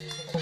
you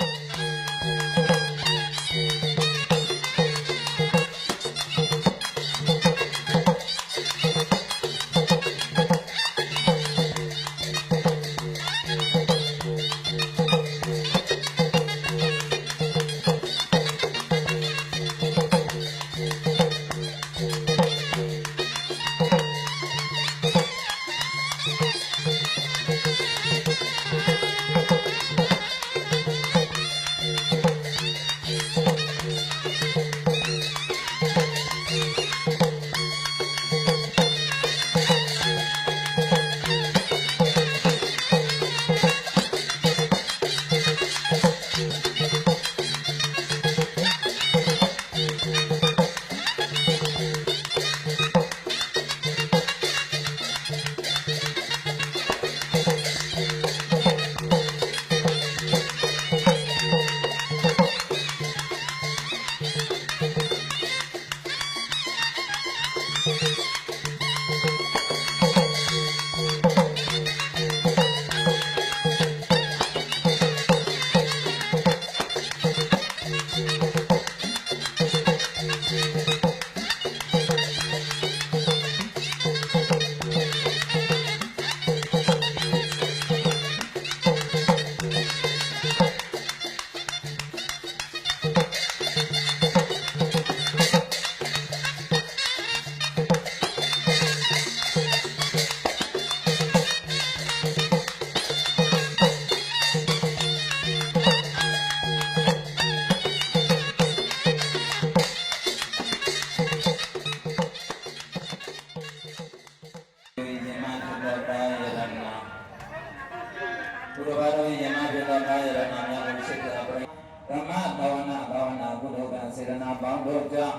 ဘုရားတော်ယမသုတတာယရဏများကိုစိတ်ကြပရိဓမ္မဘာဝနာဘာဝနာကုသိုလ်ကစေရနာပေါင်းတို့ကြောင့်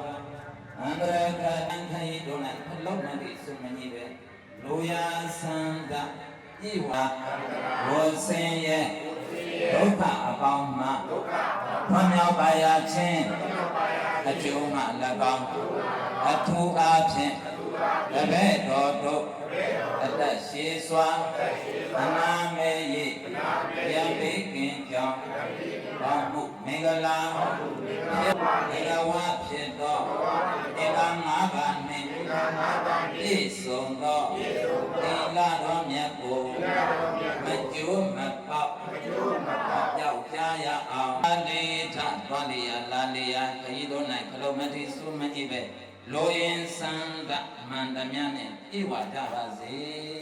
အန္တရာယ်ကတန်ခိုင်တို့၌ဖလုံးမတိစုမကြီးပဲလိုရာဆန္ဒဤဝါဝဆင်းရဲ့ဒုက္ခအပေါင်းမှဒုက္ခဖွံ့မြောက်ပါရခြင်းအကျိုးမှ၎င်းအထူးအားဖြင့်တပည့်တော်တို့ အသက်ရှည်စွာအနာမေယိယံပိကင်ကြောင့်ဘောင်းမှုမင်္ဂလာဒီကဝဖြစ်သောဧကငါးပါးနှင့်ပြည့်စုံသောသီလတော်မြတ်ကိုမကျိုးမပေါက်ကြောက်ကြရအောင်အလေးထသွားလျာလာလျာခရီးတော်၌ခလုံးမတိစုမကြည့်ပဲ လိုရင်စံကမန္တမြနဲ့ဤဝါကြပါစေ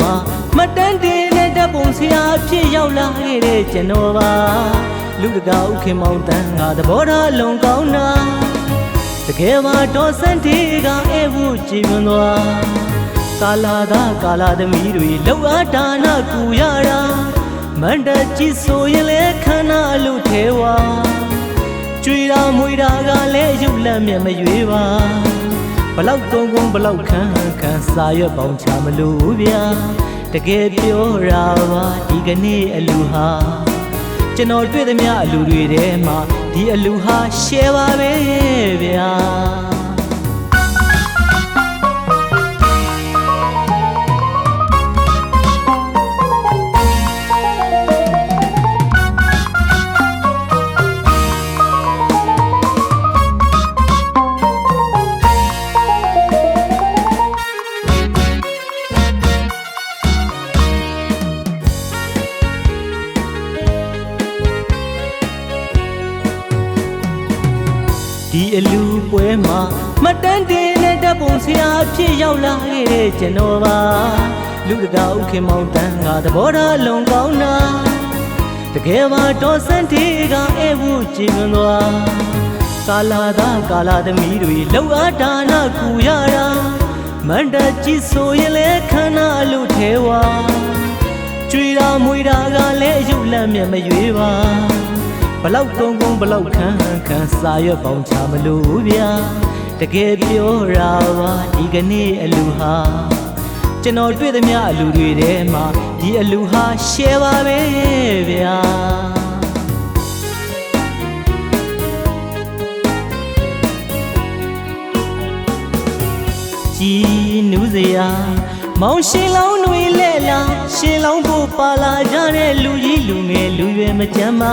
မှာမတန်းတင်တဲ့ဓာတ်ပုံဆရာအဖြစ်ရောက်လာခဲ့တဲ့ကျွန်တော်ပါလူတကာဥခင်မောင်တန်းငါသဘောထားလုံကောင်းတာတကယ်ပါတော်စန်းတေကအဲဘူးကြည်ွန်သွားကာလာသာကာလာသမီးတွေလောက်အားဒါနကူရတာမန္တကြီးဆိုရင်လေခန္ဓာလူထဲဝါကြွေတာမွေတာကလည်းရုပ်လက်မျက်မရွေးပါ ဘလောက်ကုန်းကုန်းဘလောက်ခန်းခန်းစာရွက်ပေါင်းချမလို့ဗျာတကယ်ပြောတာပါဒီကနေ့အလူဟာကျွန်တော်တွေ့သမျှအလူတွေထဲမှာဒီအလူဟာရှယ်ပါပဲဗျာ ဆရာအဖြစ်ရောက်လာခဲ့တဲ့ကျွန်တော်ပါလူတကာဥခင်မောင်တန်းကသဘောထားလုံကောင်းတာတကယ်ပါတော်စံတီကအဲဝကြည်မွန်သွားကာလာသာကာလာသမီးတွေလောက်အားဒါနကူရတာမန္တကြည့်ဆိုရင်လဲခန္ဓာလူထဲဝါကြွေတာမွေတာကလည်းအယုတ်လန့်မြတ်မရွေးပါဘလောက်ကုန်းကုန်းဘလောက်ခန်းခန်းစာရွက်ပေါင်းချမလို့ဗျာ တကယ်ပြောတာပါဒီကနေ့အလူဟာကျွန်တော်တွေ့သမျှအလူတွေထဲမှာဒီအလူဟာရှယ်ပါပဲဗျာကြည်နူးစရာမောင်ရှင်လောင်းတွေလဲလာရှင်လောင်းဖို့ပါလာကြတဲ့လူကြီးလူငယ်လူရွယ်မကြမ်းပါ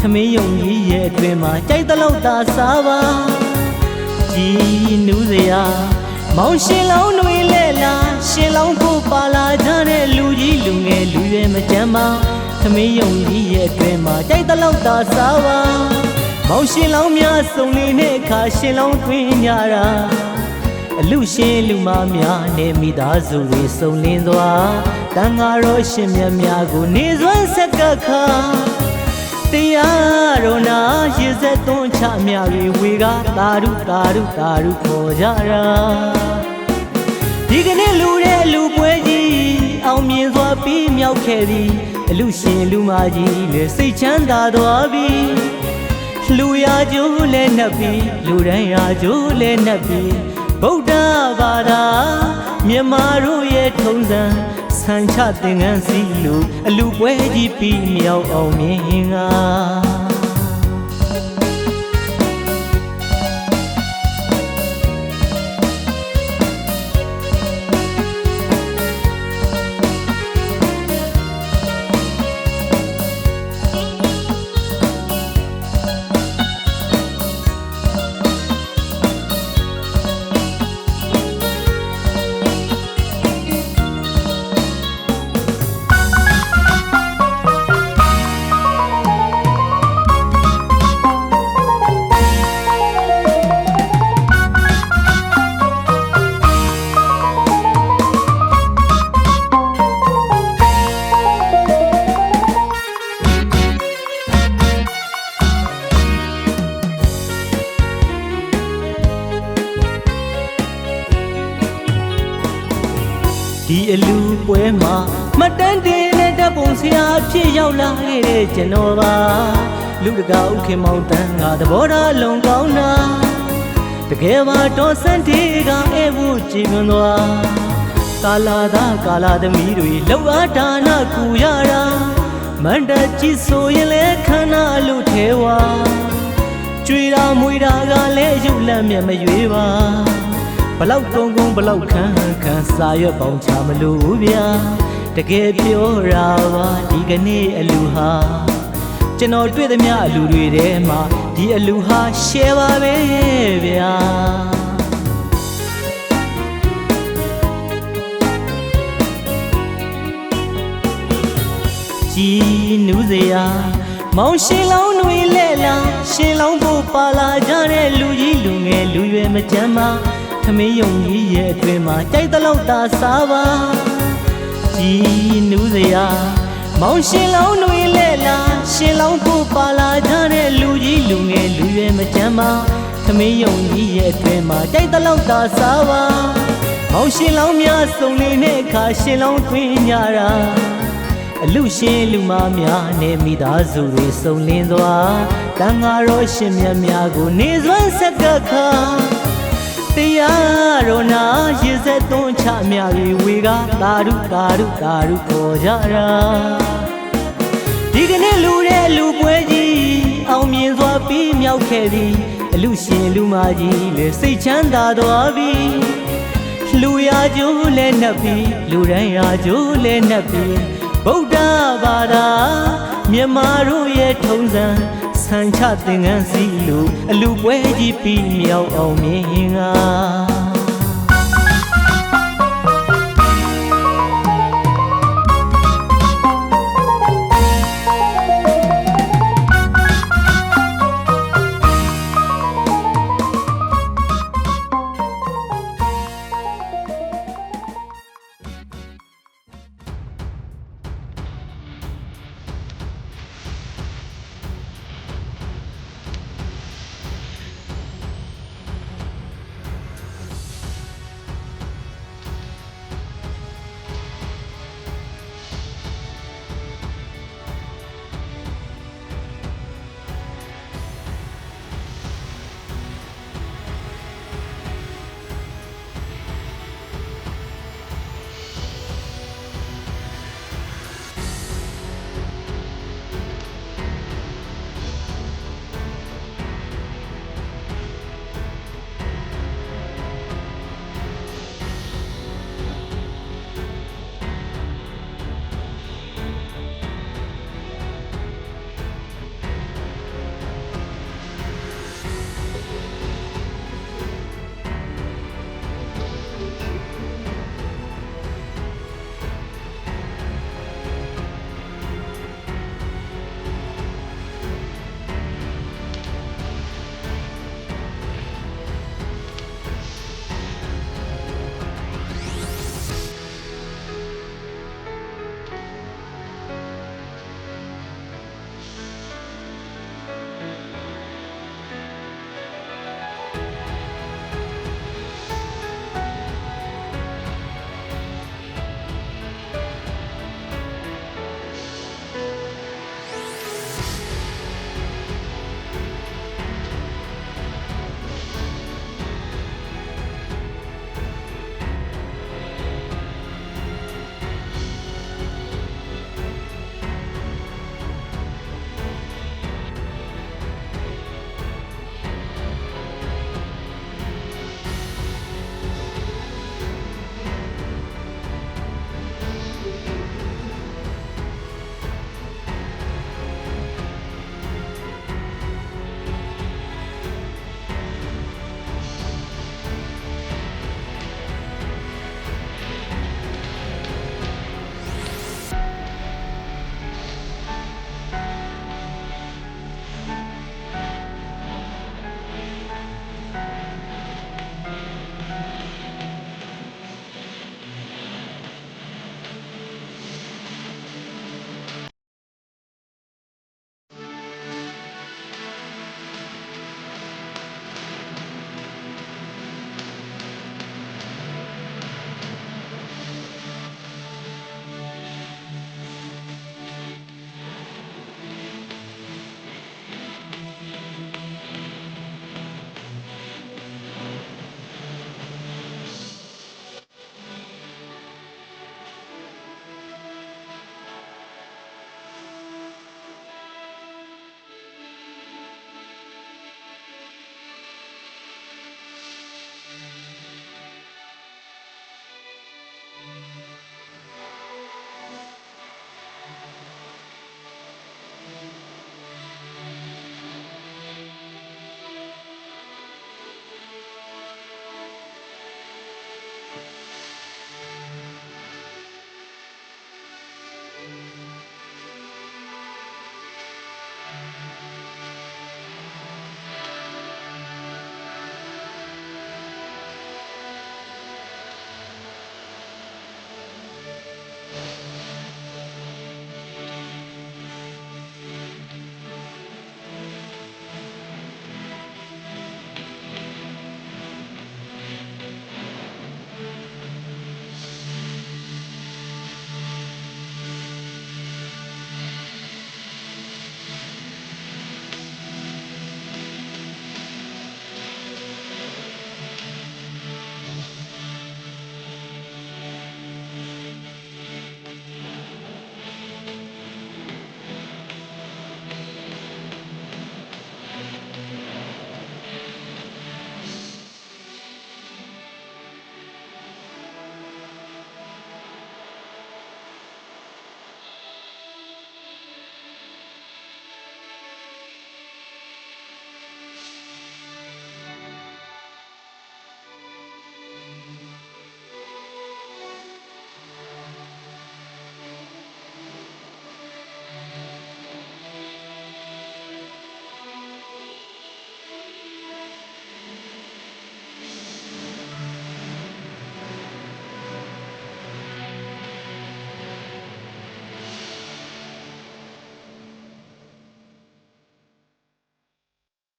ထမင်းယုံကြီးရဲ့အတွင်မှာကြိုက်တလောက်သာစားပါ ကြည်နူးစရာမောင်ရှင်လောင်းတွေလဲလာရှင်လောင်းဖို့ပါလာကြတဲ့လူကြီးလူငယ်လူရွယ်မကြမ်းပါထမင်းယုံကြီးရဲ့အတွင်မှာကြိုက်တလောက်သာစားပါမောင်ရှင်လောင်းများစုံလေးနဲ့ခါရှင်လောင်းတွင်ကြတာအလူရှင်လူမများနဲ့မိသားစုတွေစုံလင်းသွားတန်ဃာတော်ရှင်မြတ်များကိုနေစွမ်းဆက်ကခါ တရားတော်နာရေစက်သွန်းချမြတွေဝေကတာရုတာရုတာရုခေါ်ကြတာဒီကနေ့လူတဲ့လူပွဲကြီးအောင်မြင်စွာပြီးမြောက်ခဲ့သည်အလူရှင်လူမကြီးလည်းစိတ်ချမ်းသာသွားပြီလူရာကျိုးလဲနှပ်ပြီးလူတိုင်းရာကျိုးလဲနှပ်ပြီးဗုဒ္ဓဘာသာမြန်မာတို့ရဲ့ထုံးစံ ဆန်ချသင်္ကန်းစီလူအလူပွဲကြီးပြီးမြောက်အောင်မြင်ငါ ဆရာအဖြစ်ရောက်လာခဲ့တဲ့ကျွန်တော်ပါလူတကာဥခင်မောင်တန်းကသဘောထားလုံကောင်းတာတကယ်ပါတော်စံတီကအဲဝကြည်မွန်သွားကာလာသာကာလာသမီးတွေလောက်အားဒါနကူရတာမန္တကြည့်ဆိုရင်လဲခန္ဓာလူထဲဝါကြွေတာမွေတာကလည်းအယုတ်လန့်မြတ်မရွေးပါဘလောက်ကုန်းကုန်းဘလောက်ခန်းခန်းစာရွက်ပေါင်းချမလို့ဗျာ တကယ်ပြောတာပါဒီကနေ့အလူဟာကျွန်တော်တွေ့သမျှအလူတွေထဲမှာဒီအလူဟာရှယ်ပါပဲဗျာကြည်နူးစရာမောင်ရှင်လောင်းတွေလဲလာရှင်လောင်းဖို့ပါလာကြတဲ့လူကြီးလူငယ်လူရွယ်မကြမ်းပါခမင်းယုံကြီးရဲ့အတွင်မှာကြိုက်တလောက်သာစားပါ ကြည်နူးစရာမောင်ရှင်လောင်းတွေလဲလာရှင်လောင်းဖို့ပါလာကြတဲ့လူကြီးလူငယ်လူရွယ်မကြမ်းပါခမင်းယုံကြီးရဲ့အတွင်မှာကြိုက်တလောက်သာစားပါမောင်ရှင်လောင်းများစုံလေးနဲ့ခါရှင်လောင်းတွင်ကြတာအလူရှင်လူမများနဲ့မိသားစုတွေစုံလင်းသွားတန်ဃာတော်ရှင်မြတ်များကိုနေစွမ်းဆက်ကခါ တရားတော်နာရေစက်သွန်းချမြတွေဝေကတာရုတာရုတာရုခေါ်ကြတာဒီကနေ့လူတဲ့လူပွဲကြီးအောင်မြင်စွာပြီးမြောက်ခဲ့သည်အလူရှင်လူမကြီးလည်းစိတ်ချမ်းသာသွားပြီလူရာကျိုးလဲနှပ်ပြီးလူတိုင်းရာကျိုးလဲနှပ်ပြီးဗုဒ္ဓဘာသာမြန်မာတို့ရဲ့ထုံးစံ ဆန်ချသင်္ကန်းစီလူအလူပွဲကြီးပြီးမြောက်အောင်မြင်ငါ